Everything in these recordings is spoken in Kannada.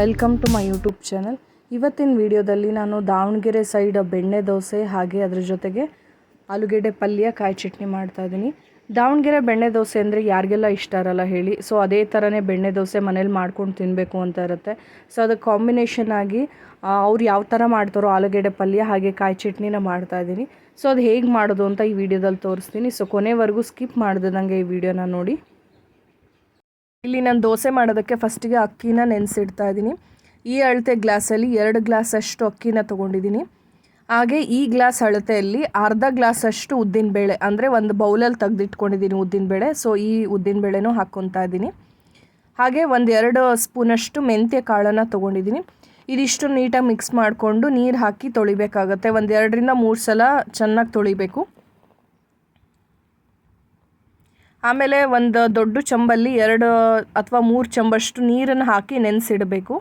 Welcome to my YouTube channel ಇವತ್ತಿನ ವಿಡಿಯೋದಲ್ಲಿ ನಾನು ದಾವಣಗೆರೆ ಸೈಡ್ ಬೆಣ್ಣೆ ದೋಸೆ ಹಾಗೆ ಅದರ ಜೊತೆಗೆ ಆಲೂಗೆಡ್ಡೆ ಪಲ್ಯ, ಕಾಯಿ ಚಟ್ನಿ ಮಾಡ್ತಾ ಇದ್ದೀನಿ. ದಾವಣಗೆರೆ ಬೆಣ್ಣೆ ದೋಸೆ ಅಂದರೆ ಯಾರಿಗೆಲ್ಲ ಇಷ್ಟ ಇರಲ್ಲ ಹೇಳಿ. ಸೊ ಅದೇ ಥರನೇ ಬೆಣ್ಣೆ ದೋಸೆ ಮನೇಲಿ ಮಾಡ್ಕೊಂಡು ತಿನ್ನಬೇಕು ಅಂತ ಇರುತ್ತೆ. ಸೊ ಅದಕ್ಕೆ ಕಾಂಬಿನೇಷನ್ ಆಗಿ ಅವ್ರು ಯಾವ ಥರ ಮಾಡ್ತಾರೋ ಆಲೂಗೆಡ್ಡೆ ಪಲ್ಯ ಹಾಗೆ ಕಾಯಿ ಚಟ್ನಿನ ಮಾಡ್ತಾ ಇದ್ದೀನಿ. ಸೊ ಅದು ಹೇಗೆ ಮಾಡೋದು ಅಂತ ಈ ವಿಡಿಯೋದಲ್ಲಿ ತೋರಿಸ್ತೀನಿ. ಸೊ ಕೊನೆವರೆಗೂ ಸ್ಕಿಪ್ ಮಾಡ್ದಂಗೆ ಈ ವಿಡಿಯೋನ ನೋಡಿ. ಇಲ್ಲಿ ನಾನು ದೋಸೆ ಮಾಡೋದಕ್ಕೆ ಫಸ್ಟಿಗೆ ಅಕ್ಕಿನ ನೆನೆಸಿಡ್ತಾ ಇದ್ದೀನಿ. ಈ ಅಳತೆ ಗ್ಲಾಸಲ್ಲಿ ಎರಡು ಗ್ಲಾಸಷ್ಟು ಅಕ್ಕಿನ ತೊಗೊಂಡಿದ್ದೀನಿ. ಹಾಗೆ ಈ ಗ್ಲಾಸ್ ಅಳತೆಯಲ್ಲಿ ಅರ್ಧ ಗ್ಲಾಸಷ್ಟು ಉದ್ದಿನಬೇಳೆ ಅಂದರೆ ಒಂದು ಬೌಲಲ್ಲಿ ತೆಗೆದಿಟ್ಕೊಂಡಿದ್ದೀನಿ ಉದ್ದಿನಬೇಳೆ ಸೊ, ಈ ಉದ್ದಿನಬೇಳೆನೂ ಹಾಕ್ಕೊತಾ ಇದ್ದೀನಿ. ಹಾಗೆ ಒಂದು ಎರಡು ಸ್ಪೂನಷ್ಟು ಮೆಂತ್ಯ ಕಾಳನ್ನು ತೊಗೊಂಡಿದ್ದೀನಿ. ಇದಿಷ್ಟು ನೀಟಾಗಿ ಮಿಕ್ಸ್ ಮಾಡಿಕೊಂಡು ನೀರು ಹಾಕಿ ತೊಳಿಬೇಕಾಗತ್ತೆ. ಒಂದು ಎರಡರಿಂದ ಮೂರು ಸಲ ಚೆನ್ನಾಗಿ ತೊಳಿಬೇಕು. ಆಮೇಲೆ ಒಂದು ದೊಡ್ಡ ಚಂಬಲ್ಲಿ ಎರಡು ಅಥವಾ ಮೂರು ಚಂಬಷ್ಟು ನೀರನ್ನು ಹಾಕಿ ನೆನೆಸಿಡಬೇಕು.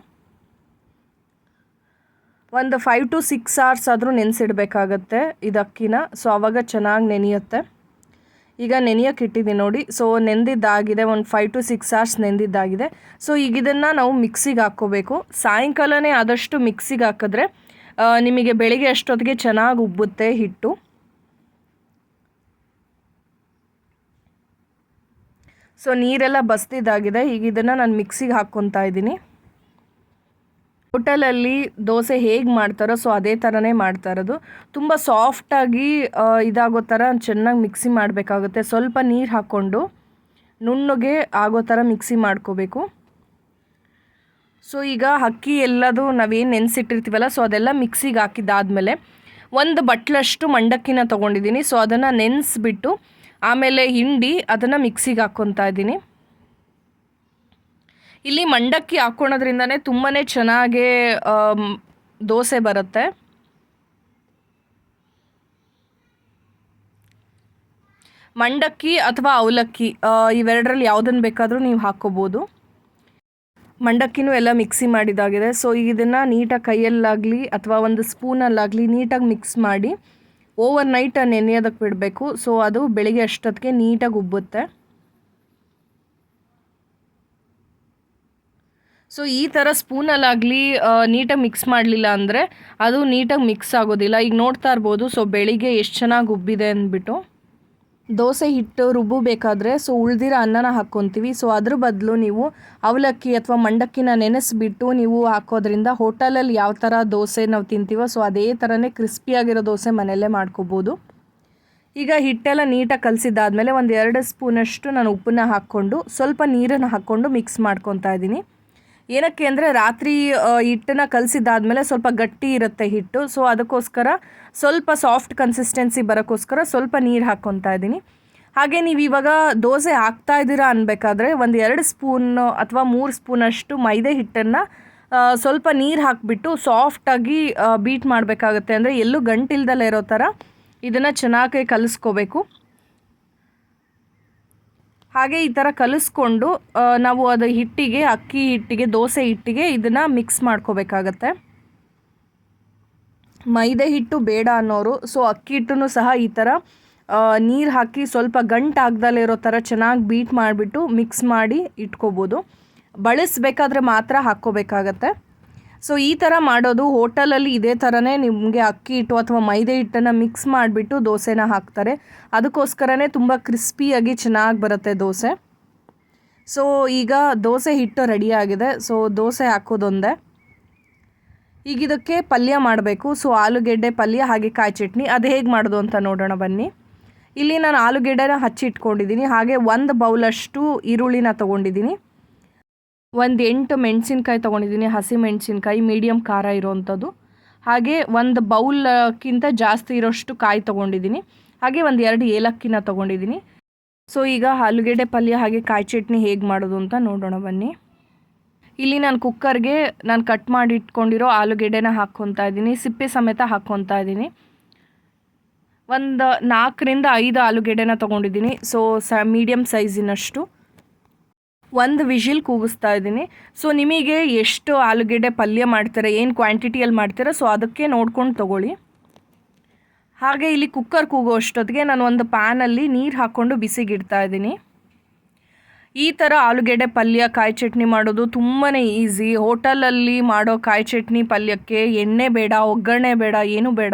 ಒಂದು ಫೈವ್ ಟು ಸಿಕ್ಸ್ ಅವರ್ಸ್ ಆದರೂ ನೆನೆಸಿಡ್ಬೇಕಾಗತ್ತೆ ಇದು ಅಕ್ಕಿನ. ಸೊ ಆವಾಗ ಚೆನ್ನಾಗಿ ನೆನೆಯುತ್ತೆ. ಈಗ ನೆನೆಯೋಕೆ ಇಟ್ಟಿದ್ದೀನಿ ನೋಡಿ. ಸೊ ನೆಂದಿದ್ದಾಗಿದೆ, ಒಂದು ಫೈವ್ ಟು ಸಿಕ್ಸ್ ಅವರ್ಸ್ ನೆಂದಿದ್ದಾಗಿದೆ. ಸೊ ಈಗ ಇದನ್ನು ನಾವು ಮಿಕ್ಸಿಗೆ ಹಾಕ್ಕೋಬೇಕು. ಸಾಯಂಕಾಲನೇ ಆದಷ್ಟು ಮಿಕ್ಸಿಗೆ ಹಾಕಿದ್ರೆ ನಿಮಗೆ ಬೆಳಿಗ್ಗೆ ಅಷ್ಟೊತ್ತಿಗೆ ಚೆನ್ನಾಗಿ ಉಬ್ಬುತ್ತೆ ಹಿಟ್ಟು. ಸೊ ನೀರೆಲ್ಲ ಬಸ್ದಿದ್ದಾಗಿದೆ ಈಗ ಇದನ್ನು ನಾನು ಮಿಕ್ಸಿಗೆ ಹಾಕ್ಕೊತಾ ಇದ್ದೀನಿ. ಹೋಟೆಲಲ್ಲಿ ದೋಸೆ ಹೇಗೆ ಮಾಡ್ತಾರೋ ಸೊ ಅದೇ ಥರನೇ ಮಾಡ್ತಾ ಇರೋದು. ತುಂಬ ಸಾಫ್ಟಾಗಿ ಇದಾಗೋ ಥರ ಚೆನ್ನಾಗಿ ಮಿಕ್ಸಿ ಮಾಡಬೇಕಾಗುತ್ತೆ. ಸ್ವಲ್ಪ ನೀರು ಹಾಕ್ಕೊಂಡು ನುಣ್ಣಗೆ ಆಗೋ ಥರ ಮಿಕ್ಸಿ ಮಾಡ್ಕೋಬೇಕು. ಸೊ ಈಗ ಅಕ್ಕಿ ಎಲ್ಲದು ನಾವೇನು ನೆನೆಸಿಟ್ಟಿರ್ತೀವಲ್ಲ ಸೊ ಅದೆಲ್ಲ ಮಿಕ್ಸಿಗೆ ಹಾಕಿದ್ದಾದಮೇಲೆ ಒಂದು ಬಟ್ಲಷ್ಟು ಮಂಡಕ್ಕಿನ ತೊಗೊಂಡಿದ್ದೀನಿ. ಸೊ ಅದನ್ನು ನೆನೆಸ್ಬಿಟ್ಟು ಆಮೇಲೆ ಹಿಂಡಿ ಅದನ್ನು ಮಿಕ್ಸಿಗೆ ಹಾಕ್ಕೊತಾ ಇದ್ದೀನಿ. ಇಲ್ಲಿ ಮಂಡಕ್ಕಿ ಹಾಕ್ಕೊಳೋದ್ರಿಂದನೇ ತುಂಬಾ ಚೆನ್ನಾಗಿ ದೋಸೆ ಬರುತ್ತೆ. ಮಂಡಕ್ಕಿ ಅಥವಾ ಅವಲಕ್ಕಿ ಇವೆರಡರಲ್ಲಿ ಯಾವುದನ್ನು ಬೇಕಾದರೂ ನೀವು ಹಾಕ್ಕೋಬೋದು. ಮಂಡಕ್ಕಿನೂ ಎಲ್ಲ ಮಿಕ್ಸಿ ಮಾಡಿದಾಗಿದೆ ಸೊ, ಇದನ್ನು ನೀಟಾಗಿ ಕೈಯಲ್ಲಾಗಲಿ ಅಥವಾ ಒಂದು ಸ್ಪೂನಲ್ಲಾಗಲಿ ನೀಟಾಗಿ ಮಿಕ್ಸ್ ಮಾಡಿ ಓವರ್ ನೈಟ್ ನೆನೆಯೋದಕ್ಕೆ ಬಿಡಬೇಕು. ಸೊ ಅದು ಬೆಳಿಗ್ಗೆ ಅಷ್ಟೊತ್ತಿಗೆ ನೀಟಾಗಿ ಉಬ್ಬುತ್ತೆ. ಸೊ ಈ ಥರ ಸ್ಪೂನಲ್ಲಾಗಲಿ ನೀಟಾಗಿ ಮಿಕ್ಸ್ ಮಾಡಲಿಲ್ಲ ಅಂದರೆ ಅದು ನೀಟಾಗಿ ಮಿಕ್ಸ್ ಆಗೋದಿಲ್ಲ. ಈಗ ನೋಡ್ತಾ ಇರ್ಬೋದು. ಸೊ ಬೆಳಿಗ್ಗೆ ಎಷ್ಟು ಚೆನ್ನಾಗಿ ಉಬ್ಬಿದೆ ಅಂದ್ಬಿಟ್ಟು. ದೋಸೆ ಹಿಟ್ಟು ರುಬ್ಬಬೇಕಾದ್ರೆ ಸೊ ಉಳಿದಿರೋ ಅನ್ನನ ಹಾಕ್ಕೊತೀವಿ. ಸೊ ಅದ್ರ ಬದಲು ನೀವು ಅವಲಕ್ಕಿ ಅಥವಾ ಮಂಡಕ್ಕಿನ ನೆನೆಸಿಬಿಟ್ಟು ನೀವು ಹಾಕೋದ್ರಿಂದ ಹೋಟೆಲಲ್ಲಿ ಯಾವ ಥರ ದೋಸೆ ನಾವು ತಿಂತೀವೋ, ಸೊ ಅದೇ ಥರನೇ ಕ್ರಿಸ್ಪಿಯಾಗಿರೋ ದೋಸೆ ಮನೆಯಲ್ಲೇ ಮಾಡ್ಕೋಬೋದು. ಈಗ ಹಿಟ್ಟೆಲ್ಲ ನೀಟಾಗಿ ಕಲಸಿದ್ದಾದಮೇಲೆ ಒಂದು ಎರಡು ಸ್ಪೂನಷ್ಟು ನಾನು ಉಪ್ಪನ್ನ ಹಾಕ್ಕೊಂಡು ಸ್ವಲ್ಪ ನೀರನ್ನು ಹಾಕ್ಕೊಂಡು ಮಿಕ್ಸ್ ಮಾಡ್ಕೊತಾ ಇದ್ದೀನಿ. ಏನಕ್ಕೆ ಅಂದರೆ ರಾತ್ರಿ ಹಿಟ್ಟನ್ನು ಕಲಸಿದ್ದಾದಮೇಲೆ ಸ್ವಲ್ಪ ಗಟ್ಟಿ ಇರುತ್ತೆ ಹಿಟ್ಟು. ಸೊ ಅದಕ್ಕೋಸ್ಕರ ಸ್ವಲ್ಪ ಸಾಫ್ಟ್ ಕನ್ಸಿಸ್ಟೆನ್ಸಿ ಬರೋಕ್ಕೋಸ್ಕರ ಸ್ವಲ್ಪ ನೀರು ಹಾಕ್ಕೊತಾ ಇದ್ದೀನಿ. ಹಾಗೆ ನೀವು ಇವಾಗ ದೋಸೆ ಹಾಕ್ತಾ ಇದ್ದೀರಾ ಅನ್ಬೇಕಾದ್ರೆ ಒಂದು ಎರಡು ಸ್ಪೂನ್ ಅಥವಾ ಮೂರು ಸ್ಪೂನಷ್ಟು ಮೈದೆ ಹಿಟ್ಟನ್ನು ಸ್ವಲ್ಪ ನೀರು ಹಾಕಿಬಿಟ್ಟು ಸಾಫ್ಟಾಗಿ ಬೀಟ್ ಮಾಡಬೇಕಾಗುತ್ತೆ. ಅಂದರೆ ಎಲ್ಲೂ ಗಂಟಿಲ್ದಲ್ಲೇ ಇರೋ ಥರ ಇದನ್ನು ಚೆನ್ನಾಗಿ ಕಲಿಸ್ಕೋಬೇಕು. ಹಾಗೆ ಈ ಥರ ಕಲಿಸ್ಕೊಂಡು ನಾವು ಅದು ಹಿಟ್ಟಿಗೆ, ಅಕ್ಕಿ ಹಿಟ್ಟಿಗೆ, ದೋಸೆ ಹಿಟ್ಟಿಗೆ ಇದನ್ನು ಮಿಕ್ಸ್ ಮಾಡ್ಕೋಬೇಕಾಗತ್ತೆ. ಮೈದೆ ಹಿಟ್ಟು ಬೇಡ ಅನ್ನೋರು ಸೊ ಅಕ್ಕಿ ಹಿಟ್ಟನ್ನು ಸಹ ಈ ಥರ ನೀರು ಹಾಕಿ ಸ್ವಲ್ಪ ಗಂಟು ಆಗ್ದಲೇ ಇರೋ ಥರ ಚೆನ್ನಾಗಿ ಬೀಟ್ ಮಾಡಿಬಿಟ್ಟು ಮಿಕ್ಸ್ ಮಾಡಿ ಇಟ್ಕೋಬೋದು. ಬಳಸಬೇಕಾದ್ರೆ ಮಾತ್ರ ಹಾಕ್ಕೋಬೇಕಾಗತ್ತೆ. ಸೊ ಈ ಥರ ಮಾಡೋದು ಹೋಟಲಲ್ಲಿ ಇದೇ ಥರನೇ ನಿಮಗೆ ಅಕ್ಕಿ ಹಿಟ್ಟು ಅಥವಾ ಮೈದೆ ಹಿಟ್ಟನ್ನು ಮಿಕ್ಸ್ ಮಾಡಿಬಿಟ್ಟು ದೋಸೆನ ಹಾಕ್ತಾರೆ. ಅದಕ್ಕೋಸ್ಕರನೇ ತುಂಬ ಕ್ರಿಸ್ಪಿಯಾಗಿ ಚೆನ್ನಾಗಿ ಬರುತ್ತೆ ದೋಸೆ. ಸೊ ಈಗ ದೋಸೆ ಹಿಟ್ಟು ರೆಡಿಯಾಗಿದೆ ಸೊ ದೋಸೆ ಹಾಕೋದೊಂದೇ. ಈಗ ಇದಕ್ಕೆ ಪಲ್ಯ ಮಾಡಬೇಕು. ಸೊ ಆಲೂಗೆಡ್ಡೆ ಪಲ್ಯ ಹಾಗೆ ಕಾಯಿ ಚಟ್ನಿ. ಅದು ಹೇಗೆ ಮಾಡೋದು ಅಂತ ನೋಡೋಣ ಬನ್ನಿ. ಇಲ್ಲಿ ನಾನು ಆಲೂಗೆಡ್ಡೆನ ಹಚ್ಚಿಟ್ಕೊಂಡಿದ್ದೀನಿ ಹಾಗೆ ಒಂದು ಬೌಲಷ್ಟು ಈರುಳ್ಳಿನ ತೊಗೊಂಡಿದ್ದೀನಿ. ಒಂದು ಎಂಟು ಮೆಣಸಿನ್ಕಾಯಿ ತೊಗೊಂಡಿದ್ದೀನಿ, ಹಸಿ ಮೆಣಸಿನ್ಕಾಯಿ ಮೀಡಿಯಮ್ ಖಾರ ಇರೋವಂಥದ್ದು ಹಾಗೆ ಒಂದು ಬೌಲ್ಕ್ಕಿಂತ ಜಾಸ್ತಿ ಇರೋಷ್ಟು ಕಾಯಿ ತೊಗೊಂಡಿದ್ದೀನಿ. ಹಾಗೆ ಒಂದು ಎರಡು ಏಲಕ್ಕಿನ ತೊಗೊಂಡಿದ್ದೀನಿ. ಸೊ ಈಗ ಆಲೂಗೆಡ್ಡೆ ಪಲ್ಯ ಹಾಗೆ ಕಾಯಿ ಚಟ್ನಿ ಹೇಗೆ ಮಾಡೋದು ಅಂತ ನೋಡೋಣ ಬನ್ನಿ. ಇಲ್ಲಿ ನಾನು ಕುಕ್ಕರ್ಗೆ ನಾನು ಕಟ್ ಮಾಡಿ ಇಟ್ಕೊಂಡಿರೋ ಆಲೂಗೆಡ್ಡೆನ ಹಾಕ್ಕೊತಾ ಇದ್ದೀನಿ, ಸಿಪ್ಪೆ ಸಮೇತ ಹಾಕ್ಕೊತಾ ಇದ್ದೀನಿ. ಒಂದು ನಾಲ್ಕರಿಂದ ಐದು ಆಲೂಗೆಡ್ಡೆನ ತೊಗೊಂಡಿದ್ದೀನಿ. ಸೊ ಸ ಮೀಡಿಯಮ್ ಸೈಜಿನಷ್ಟು ಒಂದು ವಿಷಿಲ್ ಕೂಗಿಸ್ತಾ ಇದ್ದೀನಿ. ಸೊ ನಿಮಗೆ ಎಷ್ಟು ಆಲೂಗೆಡ್ಡೆ ಪಲ್ಯ ಮಾಡ್ತಾರೆ, ಏನು ಕ್ವಾಂಟಿಟಿಯಲ್ಲಿ ಮಾಡ್ತೀರಾ ಸೊ ಅದಕ್ಕೆ ನೋಡ್ಕೊಂಡು ತೊಗೊಳ್ಳಿ. ಹಾಗೆ ಇಲ್ಲಿ ಕುಕ್ಕರ್ ಕೂಗೋ ಅಷ್ಟೊತ್ತಿಗೆ ನಾನು ಒಂದು ಪ್ಯಾನಲ್ಲಿ ನೀರು ಹಾಕ್ಕೊಂಡು ಬಿಸಿಗಿಡ್ತಾ ಇದ್ದೀನಿ. ಈ ಥರ ಆಲೂಗೆಡ್ಡೆ ಪಲ್ಯ, ಕಾಯಿ ಚಟ್ನಿ ಮಾಡೋದು ತುಂಬಾ ಈಸಿ ಹೋಟೆಲಲ್ಲಿ ಮಾಡೋ ಕಾಯಿ ಚಟ್ನಿ ಪಲ್ಯಕ್ಕೆ ಎಣ್ಣೆ ಬೇಡ, ಒಗ್ಗರಣೆ ಬೇಡ, ಏನೂ ಬೇಡ.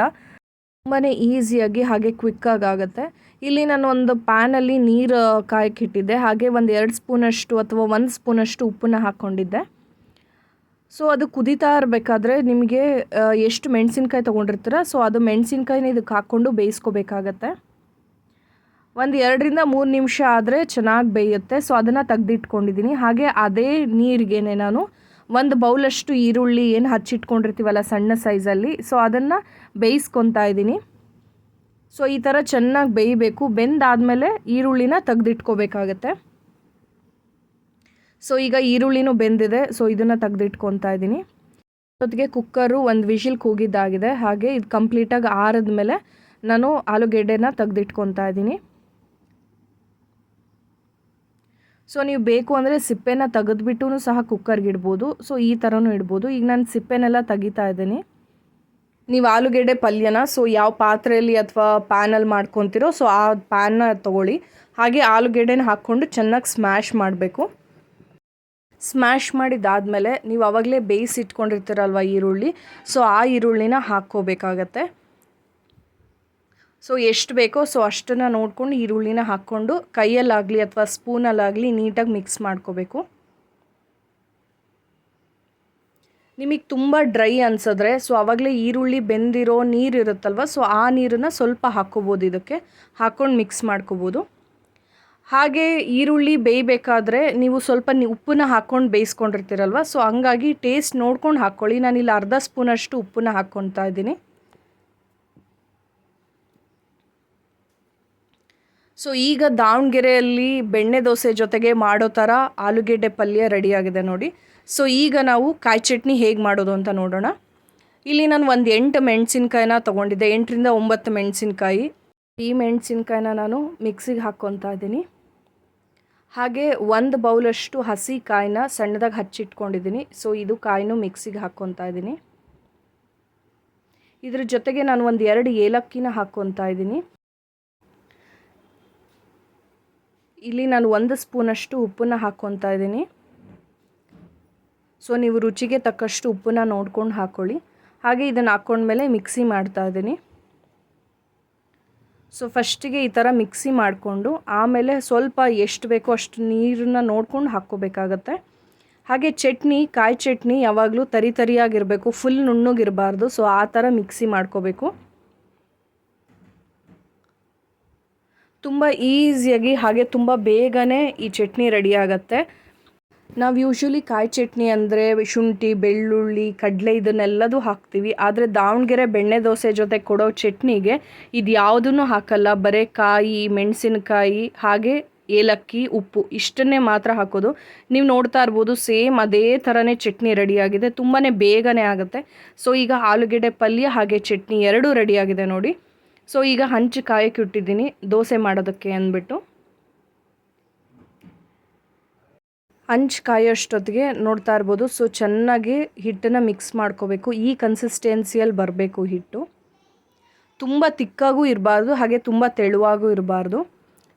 ತುಂಬಾ ಈಸಿಯಾಗಿ ಹಾಗೆ ಕ್ವಿಕ್ಕಾಗಿ ಆಗುತ್ತೆ. ಇಲ್ಲಿ ನಾನು ಒಂದು ಪ್ಯಾನಲ್ಲಿ ನೀರು ಕಾಯಕ್ಕೆ ಇಟ್ಟಿದ್ದೆ. ಹಾಗೆ ಒಂದು ಎರಡು ಸ್ಪೂನಷ್ಟು ಅಥವಾ ಒಂದು ಸ್ಪೂನಷ್ಟು ಉಪ್ಪನ್ನ ಹಾಕ್ಕೊಂಡಿದ್ದೆ ಸೊ ಅದು ಕುದೀತಾ ಇರಬೇಕಾದ್ರೆ ನಿಮಗೆ ಎಷ್ಟು ಮೆಣಸಿನ್ಕಾಯಿ ತೊಗೊಂಡಿರ್ತೀರ ಸೊ ಅದು ಮೆಣಸಿನ್ಕಾಯಿನ ಇದಕ್ಕೆ ಹಾಕ್ಕೊಂಡು ಬೇಯಿಸ್ಕೋಬೇಕಾಗತ್ತೆ. ಒಂದು ಎರಡರಿಂದ ಮೂರು ನಿಮಿಷ ಆದರೆ ಚೆನ್ನಾಗಿ ಬೇಯುತ್ತೆ. ಸೊ ಅದನ್ನು ತೆಗ್ದಿಟ್ಕೊಂಡಿದ್ದೀನಿ ಹಾಗೆ ಅದೇ ನೀರಿಗೆನೆ ನಾನು ಒಂದು ಬೌಲಷ್ಟು ಈರುಳ್ಳಿ ಏನು ಹಚ್ಚಿಟ್ಕೊಂಡಿರ್ತೀವಲ್ಲ ಸಣ್ಣ ಸೈಜಲ್ಲಿ ಸೊ ಅದನ್ನು ಬೇಯಿಸ್ಕೊತಾ ಇದ್ದೀನಿ. ಸೊ, ಈ ಥರ ಚೆನ್ನಾಗಿ ಬೇಯಬೇಕು. ಬೆಂದಾದಮೇಲೆ ಈರುಳ್ಳಿನ ತೆಗೆದಿಟ್ಕೋಬೇಕಾಗತ್ತೆ. ಸೊ, ಈಗ ಈರುಳ್ಳಿನೂ ಬೆಂದಿದೆ. ಸೊ, ಇದನ್ನು ತೆಗೆದಿಟ್ಕೊತಾ ಇದ್ದೀನಿ. ಜೊತೆಗೆ ಕುಕ್ಕರು ಒಂದು ವಿಷಿಲ್ ಕೂಗಿದ್ದಾಗಿದೆ. ಹಾಗೆ ಇದು ಕಂಪ್ಲೀಟಾಗಿ ಆರಿದ್ಮೇಲೆ ನಾನು ಆಲೂಗೆಡ್ಡೆನ ತೆಗೆದಿಟ್ಕೊತಾ ಇದ್ದೀನಿ. ಸೊ, ನೀವು ಬೇಕು ಅಂದರೆ ಸಿಪ್ಪೆನ ತೆಗೆದ್ಬಿಟ್ಟು ಸಹ ಕುಕ್ಕರ್ಗೆ ಇಡ್ಬೋದು. ಸೊ, ಈ ಥರನೂ ಇಡ್ಬೋದು. ಈಗ ನಾನು ಸಿಪ್ಪೆನೆಲ್ಲ ತೆಗಿತಾ ಇದ್ದೀನಿ. ನೀವು ಆಲೂಗೆಡ್ಡೆ ಪಲ್ಯನ ಸೊ ಯಾವ ಪಾತ್ರೆಯಲ್ಲಿ ಅಥವಾ ಪ್ಯಾನಲ್ಲಿ ಮಾಡ್ಕೊತಿರೋ ಸೊ ಆ ಪ್ಯಾನ್ನ ತೊಗೊಳ್ಳಿ. ಹಾಗೆ ಆಲೂಗೆಡ್ಡೆನ ಹಾಕ್ಕೊಂಡು ಚೆನ್ನಾಗಿ ಸ್ಮ್ಯಾಶ್ ಮಾಡಬೇಕು. ಸ್ಮ್ಯಾಶ್ ಮಾಡಿದಾದಮೇಲೆ ನೀವು ಆವಾಗಲೇ ಬೇಯಿಸಿಟ್ಕೊಂಡಿರ್ತೀರಲ್ವ ಈರುಳ್ಳಿ ಸೊ ಆ ಈರುಳ್ಳಿನ ಹಾಕ್ಕೋಬೇಕಾಗತ್ತೆ. ಸೊ ಎಷ್ಟು ಬೇಕೋ ಸೊ ಅಷ್ಟನ್ನು ನೋಡ್ಕೊಂಡು ಈರುಳ್ಳಿನ ಹಾಕ್ಕೊಂಡು ಕೈಯಲ್ಲಾಗಲಿ ಅಥವಾ ಸ್ಪೂನಲ್ಲಾಗಲಿ ನೀಟಾಗಿ ಮಿಕ್ಸ್ ಮಾಡ್ಕೋಬೇಕು. ನಿಮಗೆ ತುಂಬ ಡ್ರೈ ಅನ್ಸಿದ್ರೆ, ಸೊ ಆವಾಗಲೇ ಈರುಳ್ಳಿ ಬೆಂದಿರೋ ನೀರು ಇರುತ್ತಲ್ವ, ಸೊ ಆ ನೀರನ್ನು ಸ್ವಲ್ಪ ಹಾಕ್ಕೋಬೋದು ಇದಕ್ಕೆ. ಹಾಕ್ಕೊಂಡು ಮಿಕ್ಸ್ ಮಾಡ್ಕೋಬೋದು. ಹಾಗೆ ಈರುಳ್ಳಿ ಬೇಯಬೇಕಾದ್ರೆ ನೀವು ಸ್ವಲ್ಪ ಉಪ್ಪನ್ನ ಹಾಕ್ಕೊಂಡು ಬೇಯಿಸ್ಕೊಂಡಿರ್ತೀರಲ್ವ, ಸೊ ಹಂಗಾಗಿ ಟೇಸ್ಟ್ ನೋಡ್ಕೊಂಡು ಹಾಕ್ಕೊಳ್ಳಿ ನಾನಿಲ್ಲಿ ಅರ್ಧ ಸ್ಪೂನಷ್ಟು ಉಪ್ಪನ್ನ ಹಾಕ್ಕೊತಾ ಇದ್ದೀನಿ. ಸೊ ಈಗ ದಾವಣಗೆರೆಯಲ್ಲಿ ಬೆಣ್ಣೆ ದೋಸೆ ಜೊತೆಗೆ ಮಾಡೋ ಥರ ಆಲೂಗೆಡ್ಡೆ ಪಲ್ಯ ರೆಡಿಯಾಗಿದೆ ನೋಡಿ. ಸೊ ಈಗ ನಾವು ಕಾಯಿ ಚಟ್ನಿ ಹೇಗೆ ಮಾಡೋದು ಅಂತ ನೋಡೋಣ. ಇಲ್ಲಿ ನಾನು ಒಂದು ಎಂಟು ಮೆಣಸಿನ್ಕಾಯಿನ ತೊಗೊಂಡಿದ್ದೆ. ಎಂಟರಿಂದ ಒಂಬತ್ತು ಮೆಣಸಿನ್ಕಾಯಿ. ಈ ಮೆಣಸಿನ್ಕಾಯಿನ ನಾನು ಮಿಕ್ಸಿಗೆ ಹಾಕ್ಕೊತಾ ಇದ್ದೀನಿ. ಹಾಗೆ ಒಂದು ಬೌಲಷ್ಟು ಹಸಿ ಕಾಯಿನ ಸಣ್ಣದಾಗಿ ಹಚ್ಚಿಟ್ಕೊಂಡಿದ್ದೀನಿ. ಸೊ ಇದು ಕಾಯಿನೂ ಮಿಕ್ಸಿಗೆ ಹಾಕ್ಕೊತಾ ಇದ್ದೀನಿ. ಇದ್ರ ಜೊತೆಗೆ ನಾನು ಒಂದು ಎರಡು ಏಲಕ್ಕಿನ ಹಾಕ್ಕೊತಾ ಇದ್ದೀನಿ. ಇಲ್ಲಿ ನಾನು ಒಂದು ಸ್ಪೂನಷ್ಟು ಉಪ್ಪನ್ನ ಹಾಕ್ಕೊತಾ ಇದ್ದೀನಿ. ಸೊ ನೀವು ರುಚಿಗೆ ತಕ್ಕಷ್ಟು ಉಪ್ಪನ್ನ ನೋಡ್ಕೊಂಡು ಹಾಕ್ಕೊಳ್ಳಿ ಹಾಗೆ ಇದನ್ನು ಹಾಕ್ಕೊಂಡ್ಮೇಲೆ ಮಿಕ್ಸಿ ಮಾಡ್ತಾ ಇದ್ದೀನಿ. ಸೊ ಫಸ್ಟಿಗೆ ಈ ಥರ ಮಿಕ್ಸಿ ಮಾಡಿಕೊಂಡು ಆಮೇಲೆ ಸ್ವಲ್ಪ ಎಷ್ಟು ಬೇಕೋ ಅಷ್ಟು ನೀರನ್ನ ನೋಡ್ಕೊಂಡು ಹಾಕ್ಕೋಬೇಕಾಗತ್ತೆ. ಹಾಗೆ ಚಟ್ನಿ, ಕಾಯಿ ಚಟ್ನಿ ಯಾವಾಗಲೂ ತರಿ ತರಿಯಾಗಿರಬೇಕು ಫುಲ್ ನುಣ್ಣಗಿರಬಾರ್ದು. ಸೊ ಆ ಥರ ಮಿಕ್ಸಿ ಮಾಡ್ಕೋಬೇಕು. ತುಂಬ ಈಸಿಯಾಗಿ ಹಾಗೆ ತುಂಬ ಬೇಗನೆ ಈ ಚಟ್ನಿ ರೆಡಿ ಆಗುತ್ತೆ. ನಾವು ಯೂಶ್ವಲಿ ಕಾಯಿ ಚಟ್ನಿ ಅಂದರೆ ಶುಂಠಿ, ಬೆಳ್ಳುಳ್ಳಿ, ಕಡಲೆ ಇದನ್ನೆಲ್ಲದೂ ಹಾಕ್ತೀವಿ. ಆದರೆ ದಾವಣಗೆರೆ ಬೆಣ್ಣೆ ದೋಸೆ ಜೊತೆ ಕೊಡೋ ಚಟ್ನಿಗೆ ಇದು ಯಾವುದನ್ನು ಹಾಕಲ್ಲ. ಬರೀ ಕಾಯಿ, ಮೆಣಸಿನಕಾಯಿ, ಹಾಗೆ ಏಲಕ್ಕಿ, ಉಪ್ಪು ಇಷ್ಟನ್ನೇ ಮಾತ್ರ ಹಾಕೋದು. ನೀವು ನೋಡ್ತಾ ಇರ್ಬೋದು ಸೇಮ್ ಅದೇ ಥರನೇ ಚಟ್ನಿ ರೆಡಿಯಾಗಿದೆ ತುಂಬಾ ಬೇಗನೆ ಆಗುತ್ತೆ. ಸೊ ಈಗ ಆಲೂಗೆಡ್ಡೆ ಪಲ್ಯ ಹಾಗೆ ಚಟ್ನಿ ಎರಡೂ ರೆಡಿಯಾಗಿದೆ ನೋಡಿ. ಸೊ ಈಗ ಹಂಚು ಕಾಯಕ್ಕೆ ಇಟ್ಟಿದ್ದೀನಿ. ದೋಸೆ ಮಾಡೋದಕ್ಕೆ ಅಂದ್ಬಿಟ್ಟು. ಹಂಚು ಕಾಯೋಷ್ಟೊತ್ತಿಗೆ ನೋಡ್ತಾ ಇರ್ಬೋದು. ಸೊ ಚೆನ್ನಾಗಿ ಹಿಟ್ಟನ್ನು ಮಿಕ್ಸ್ ಮಾಡ್ಕೋಬೇಕು. ಈ ಕನ್ಸಿಸ್ಟೆನ್ಸಿಯಲ್ಲಿ ಬರಬೇಕು ಹಿಟ್ಟು. ತುಂಬ ತಿಕ್ಕಾಗೂ ಇರಬಾರ್ದು, ಹಾಗೆ ತುಂಬ ತೆಳುವಾಗೂ ಇರಬಾರ್ದು.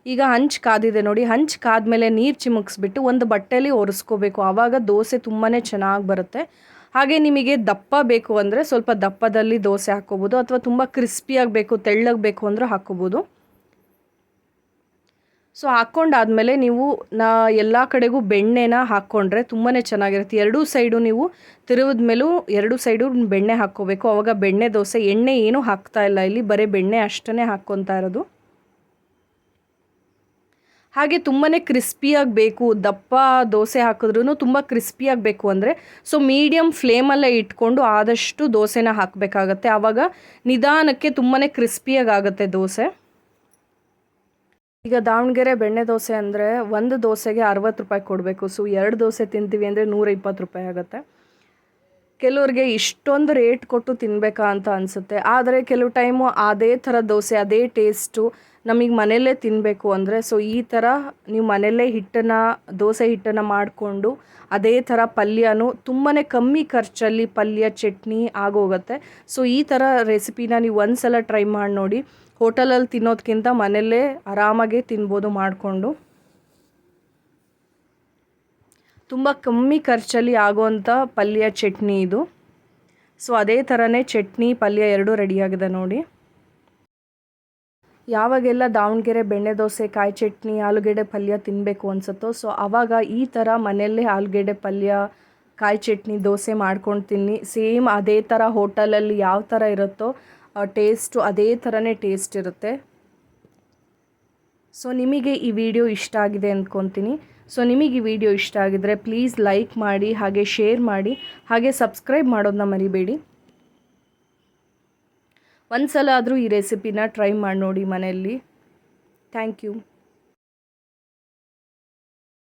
ಈಗ ಹಂಚು ಕಾದಿದೆ ನೋಡಿ. ಹಂಚು ಕಾದ್ಮೇಲೆ ನೀರು ಚಿಮುಕ್ಸ್ಬಿಟ್ಟು ಒಂದು ಬಟ್ಟೆಯಲ್ಲಿ ಒರೆಸ್ಕೋಬೇಕು. ಆವಾಗ ದೋಸೆ ತುಂಬಾ ಚೆನ್ನಾಗಿ ಬರುತ್ತೆ. ಹಾಗೆ ನಿಮಗೆ ದಪ್ಪ ಬೇಕು ಅಂದರೆ ಸ್ವಲ್ಪ ದಪ್ಪದಲ್ಲಿ ದೋಸೆ ಹಾಕ್ಕೋಬೋದು ಅಥವಾ ತುಂಬ ಕ್ರಿಸ್ಪಿಯಾಗಿ ಬೇಕು, ತೆಳ್ಳಗೆ ಬೇಕು ಅಂದರೆ ಹಾಕ್ಕೋಬೋದು. ಸೊ ಹಾಕ್ಕೊಂಡಾದಮೇಲೆ ನೀವು ನಾ ಎಲ್ಲ ಕಡೆಗೂ ಬೆಣ್ಣೆನ ಹಾಕ್ಕೊಂಡ್ರೆ ತುಂಬಾ ಚೆನ್ನಾಗಿರುತ್ತೆ. ಎರಡೂ ಸೈಡು ನೀವು ತಿರುವಿದ ಮೇಲೂ ಎರಡೂ ಸೈಡು ಬೆಣ್ಣೆ ಹಾಕ್ಕೋಬೇಕು. ಆವಾಗ ಬೆಣ್ಣೆ, ದೋಸೆ, ಎಣ್ಣೆ ಏನೂ ಹಾಕ್ತಾ ಇಲ್ಲ. ಇಲ್ಲಿ ಬರೀ ಬೆಣ್ಣೆ ಅಷ್ಟೇ ಹಾಕ್ಕೊತಾ ಇರೋದು. ಹಾಗೆ ತುಂಬಾ ಕ್ರಿಸ್ಪಿಯಾಗಿ ಬೇಕು ದಪ್ಪ ದೋಸೆ ಹಾಕಿದ್ರೂ ತುಂಬ ಕ್ರಿಸ್ಪಿಯಾಗಿ ಬೇಕು ಅಂದರೆ ಸೊ ಮೀಡಿಯಮ್ ಫ್ಲೇಮಲ್ಲೇ ಇಟ್ಕೊಂಡು ಆದಷ್ಟು ದೋಸೆನ ಹಾಕಬೇಕಾಗತ್ತೆ. ಆವಾಗ ನಿಧಾನಕ್ಕೆ ತುಂಬಾ ಕ್ರಿಸ್ಪಿಯಾಗಿ ಆಗುತ್ತೆ ದೋಸೆ. ಈಗ ದಾವಣಗೆರೆ ಬೆಣ್ಣೆ ದೋಸೆ ಅಂದರೆ ಒಂದು ದೋಸೆಗೆ ಅರವತ್ತು ರೂಪಾಯಿ ಕೊಡಬೇಕು. ಸೊ ಎರಡು ದೋಸೆ ತಿಂತೀವಿ ಅಂದರೆ ನೂರ ಇಪ್ಪತ್ತು ರೂಪಾಯಿ ಆಗುತ್ತೆ. ಕೆಲವ್ರಿಗೆ ಇಷ್ಟೊಂದು ರೇಟ್ ಕೊಟ್ಟು ತಿನ್ನಬೇಕಾ ಅಂತ ಅನಿಸುತ್ತೆ. ಆದರೆ ಕೆಲವು ಟೈಮು ಅದೇ ಥರ ದೋಸೆ, ಅದೇ ಟೇಸ್ಟು ನಮಗೆ ಮನೆಯಲ್ಲೇ ತಿನ್ನಬೇಕು ಅಂದರೆ ಸೊ ಈ ಥರ ನೀವು ಮನೆಯಲ್ಲೇ ಹಿಟ್ಟನ್ನು, ದೋಸೆ ಹಿಟ್ಟನ್ನು ಮಾಡಿಕೊಂಡು ಅದೇ ಥರ ಪಲ್ಯನೂ ತುಂಬಾ ಕಮ್ಮಿ ಖರ್ಚಲ್ಲಿ ಪಲ್ಯ, ಚಟ್ನಿ ಆಗೋಗುತ್ತೆ. ಸೊ ಈ ಥರ ರೆಸಿಪಿನ ನೀವು ಒಂದು ಸಲ ಟ್ರೈ ಮಾಡಿ ನೋಡಿ. ಹೋಟೆಲಲ್ಲಿ ತಿನ್ನೋದಕ್ಕಿಂತ ಮನೆಯಲ್ಲೇ ಆರಾಮಾಗಿ ತಿನ್ಬೋದು ಮಾಡಿಕೊಂಡು. ತುಂಬ ಕಮ್ಮಿ ಖರ್ಚಲ್ಲಿ ಆಗೋವಂಥ ಪಲ್ಯ, ಚಟ್ನಿ ಇದು. ಸೊ ಅದೇ ಥರನೇ ಚಟ್ನಿ, ಪಲ್ಯ ಎರಡೂ ರೆಡಿಯಾಗಿದೆ ನೋಡಿ. ಯಾವಾಗೆಲ್ಲ ದಾವಣಗೆರೆ ಬೆಣ್ಣೆ ದೋಸೆ, ಕಾಯಿ ಚಟ್ನಿ, ಆಲೂಗೆಡ್ಡೆ ಪಲ್ಯ ತಿನ್ನಬೇಕು ಅನ್ಸುತ್ತೋ ಸೊ ಆವಾಗ ಈ ಥರ ಮನೆಯಲ್ಲೇ ಆಲೂಗೆಡ್ಡೆ ಪಲ್ಯ, ಕಾಯಿ ಚಟ್ನಿ, ದೋಸೆ ಮಾಡ್ಕೊಂಡು ತಿನ್ನಿ. ಸೇಮ್ ಅದೇ ಥರ ಹೋಟೆಲಲ್ಲಿ ಯಾವ ಥರ ಇರುತ್ತೋ ಟೇಸ್ಟು ಅದೇ ಥರನೇ ಟೇಸ್ಟ್ ಇರುತ್ತೆ. ಸೊ ನಿಮಗೆ ಈ ವಿಡಿಯೋ ಇಷ್ಟ ಆಗಿದೆ ಅಂದ್ಕೊತೀನಿ ಸೊ ನಿಮಗೆ ಈ ವಿಡಿಯೋ ಇಷ್ಟ ಆಗಿದ್ರೆ ಪ್ಲೀಸ್ ಲೈಕ್ ಮಾಡಿ, ಹಾಗೆ ಶೇರ್ ಮಾಡಿ, ಹಾಗೆ ಸಬ್ಸ್ಕ್ರೈಬ್ ಮಾಡೋದನ್ನ ಮರಿಬೇಡಿ. ಒಂದು ಸಲ ಆದರೂ ಈ ರೆಸಿಪಿನ ಟ್ರೈ ಮಾಡಿ ನೋಡಿ ಮನೆಯಲ್ಲಿ. Thank you